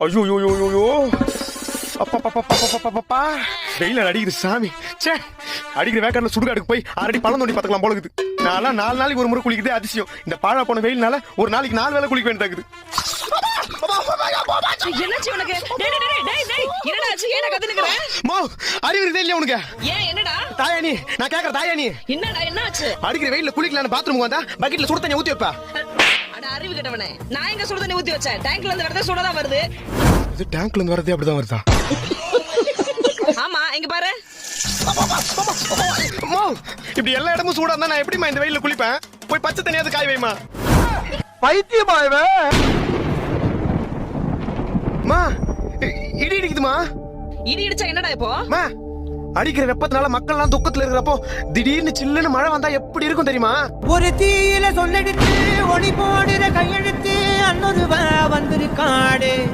ஐயோ யோ யோ யோ யோ அப்பா வெயில அடிக்குது சாமி. ச்சே. அடிக்கிற வேக்காடுல சுடுகாடுக்கு போய் ஆல்ரெடி பழம் தோண்டி பார்த்துக்கலாம் போல இருக்குது. நான்லாம் நாலு நாளைக்கு ஒரு முறை குளிக்கிறதே அதிசயம். இந்த பாழா போன வெயில்னால ஒரு நாளைக்கு நாலு வேளை குளிக்க வேண்டியதாக்குது என்னாச்சு உனக்கு? டேய் டேய், டேய் டேய் டேய். என்னடா ஆச்சு? மோ அறிவு உனக்கு? ஏன் என்னடா? தாயானி நான் கேக்குற தாயானி என்னடா என்னாச்சு? அடிக்கிற வெயில்ல குளிக்கலான்னு பாத்ரூம் வந்தா பக்கெட்ல சுடு தண்ணி ஊத்தி வைப்பா. அறிவு கெட்டவனே. நான் எங்க சுடு தண்ணி ஊத்தி வச்சேன்? டேங்க்ல இருந்து வரதே சுடதான் வருது. இது டேங்க்ல இருந்து வரதே அப்படிதான் வருதா? ஆமா இங்க பாரு. அம்மா, இப்படி எல்லா இடமும் சூடா இருந்தா நான் எப்படிமா இந்த வெயில்ல குளிப்பேன்? போய் பச்சை தண்ணியாவது காய வைமா பைத்தியமா இவன் இடி இடிக்குதுமா? இடி இடிச்சா என்னடா இப்போ? அடிக்கிற வெப்பத்தினால மக்கள் எல்லாம் துக்கத்துல இருக்கிறப்போ திடீர்னு சில்லுன்னு மழை வந்தா எப்படி இருக்கும் தெரியுமா? ஒரு தீயில சொல்லெடுத்து ஒளி போடுற கையெழுத்து அன்னொருவ வந்திருக்காடு.